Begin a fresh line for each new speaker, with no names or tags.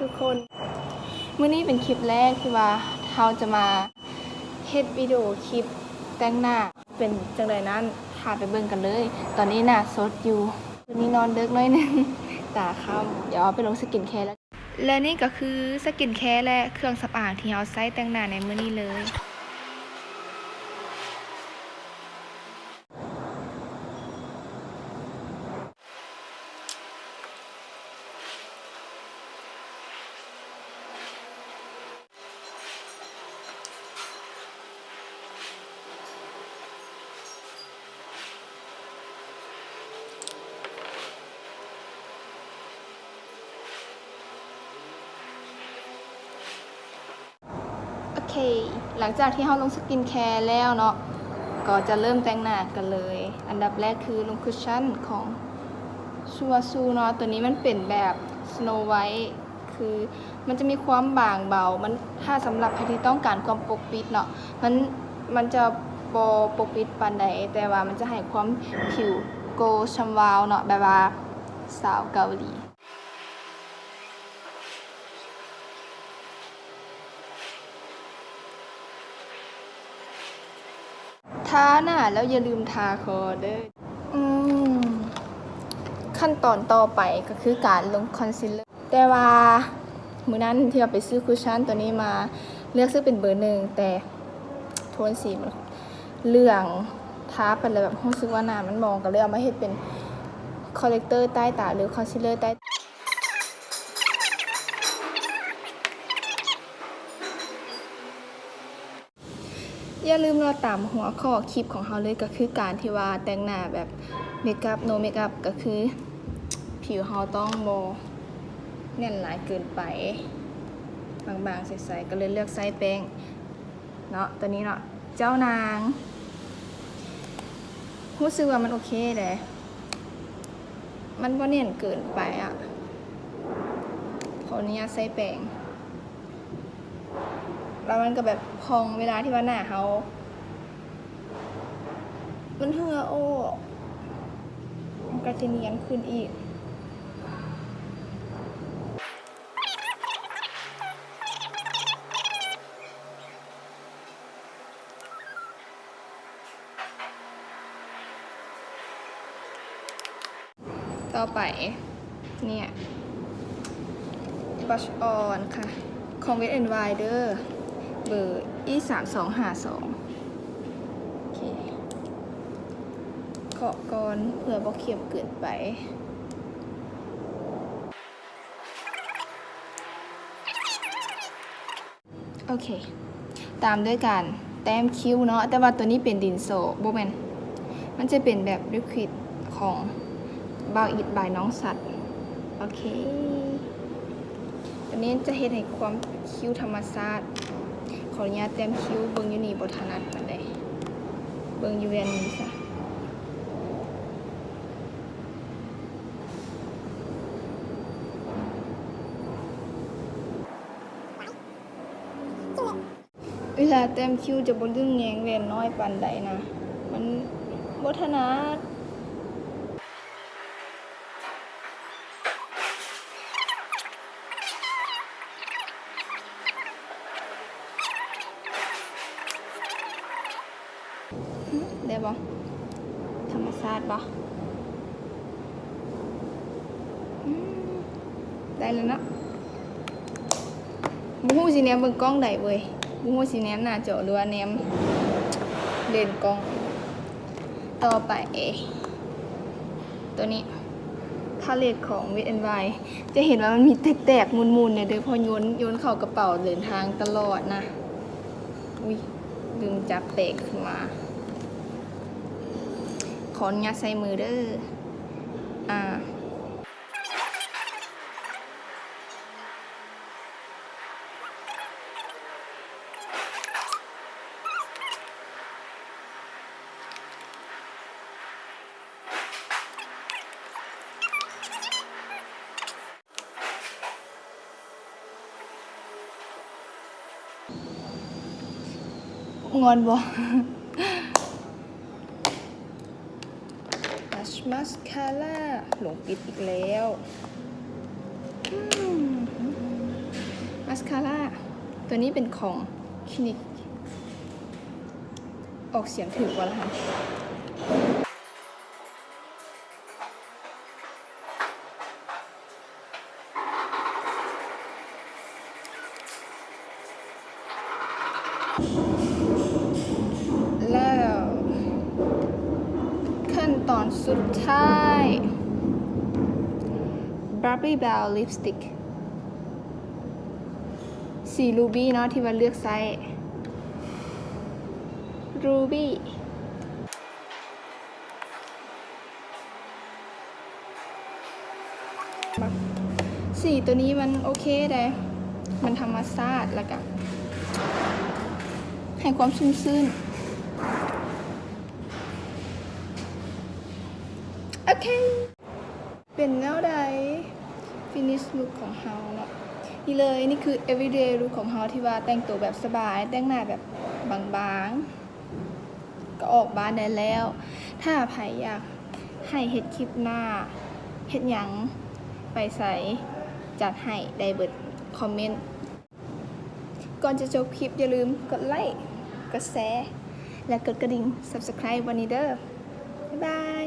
ทุกคนมื้อนี้เป็นคลิปแรกที่ว่าเราจะมาเฮ็ดวิดีโอคลิปแต่งหน้า เป็นจังไดนั้นพาไปเบิ่งกันเลย ตอนนี้หน้าสดอยู่วันนี้นอนดึกน้อยหนึงตาค่ำเดี๋ยวเอาไปลงสกินแคร์แล้ว และนี่ก็คือสกินแคร์และเครื่องสำอางที่เราใช้แต่งหน้าในมื้อนี้เลย เค หลังจากที่เราลงสกินแคร์แล้วเนาะ ก็จะเริ่มแต่งหน้ากันเลย อันดับแรกคือลงคุชชั่นของชัวซูเนาะ ตัวนี้มันเป็นแบบ Snow White คือมันจะมีความบางเบา มันถ้าสำหรับใครที่ต้องการความปกปิดเนาะ มันมันจะบปกปิดปานใดแต่ว่ามันจะให้ความผิวโกชัมวาวเนาะแบบว่าสาวเกาหลี ทาหน้าแล้วอย่าลืมทาคอเด้ออืมขั้นตอนต่อไปก็คือการลงคอนซีลเลอร์ แต่ว่ามื้อนั้นที่เราไปซื้อคุชชั่นตัวนี้มาเลือกซื้อเป็นเบอร์หนึ่งแต่โทนสีมันเหลืองทาไปเลยแบบรู้สึกว่าหน้ามันมองก็เลยเอามาเฮ็ดเป็นคอลเลกเตอร์ใต้ตาหรือคอนซีลเลอร์ใต้ อย่าลืมรอตามหัวข้อคลิปของเขาเลยก็คือการที่ว่าแต่งหน้าแบบเมคอัพโนเมคอัพก็คือ ผิวเขาต้องโมแน่นหลายเกินไป บางๆ ใสๆ ก็เลยเลือกไส้แป้งเนาะตัวนี้เนาะเจ้านางรู้สึกว่ามันโอเคเลยมันก็เนียนเกินไปอะขออนุญาตใส่แป้ง แล้วมันก็แบบพองเวลาที่ว่าหน้าเขามันเหือโอ้มันก็จะเนียนขึ้นอีกต่อไป เนี่ย brush on ค่ะ ของ Wet n Wider เเบอร์ e 3 2 5 2โอเคเคาะก่อนเพื่อบ่เขียบเกินไปโอเค ตามด้วยการแต้มคิ้วเนาะ แต่ว่าตัวนี้เป็นดินโซโบแมนมันจะเป็นแบบลิควิดของบาอิดบายน้องสัตว์ โอเคอันนี้จะเห็นให้ความคิ้วธรรมชาติ ขออนุญาตแต้มคิ้วเบิ่งยูนี่บทนัดมันได้เบิ่งยูเวนนี้ซะเวลาแต้มคิ้วจะบ่ลึงแงงแหวนน้อยปานใดนะ มันบทนัด ได้บ่ธรรมชาติบ่อืมได้แล้วเนาะบูฮูสิแนมเบิ่งกล้องได้เว้ยบูฮูสิแนมหน้าจอหรือว่าแนมเลนกล้อง ต่อไป ตัวนี้พาเลตของ w ว n y จะเห็นว่ามันมีแตกๆมุนๆเนี่ยเด้อพอโยนโยนเข้ากระเป๋าเดินทางตลอดนะ อุ้ยลืมจับเตกขึ้นมา ขออนุญาตใส่มือเด้ออ่างอนบ่ มัสคาร่าหลงปิดอีกแล้วมัสคาร่าตัวนี้เป็นของคลินิก ออกเสียงถือว่าละคะแล้ว ขั้น ตอนสุดท้าย Barbie Bell Lipstick สีรูบี้เนาะที่ว่าเลือกไซส์รูบี้สีตัวนี้มันโอเคเลยมันธรรมชาติแล้วก็ให้ความชุ่มชื่น โอ เค เป็นแนวใด finish look ของเฮาเนาะนี่เลยนี่คือ everyday look ของเฮาที่ว่าแต่งตัวแบบสบาย แต่งหน้าแบบบางๆ ก็ออกบ้านได้แล้ว ถ้าใครอยากให้เฮ็ดคลิปหน้าเฮ็ดหยังไปใส่จัดให้ได้เบิดคอมเมนต์ ก่อนจะจบคลิปอย่าลืมกดไลค์กดแชร์และกดกระดิ่ง subscribe วันนี้เด้อบ๊ายบาย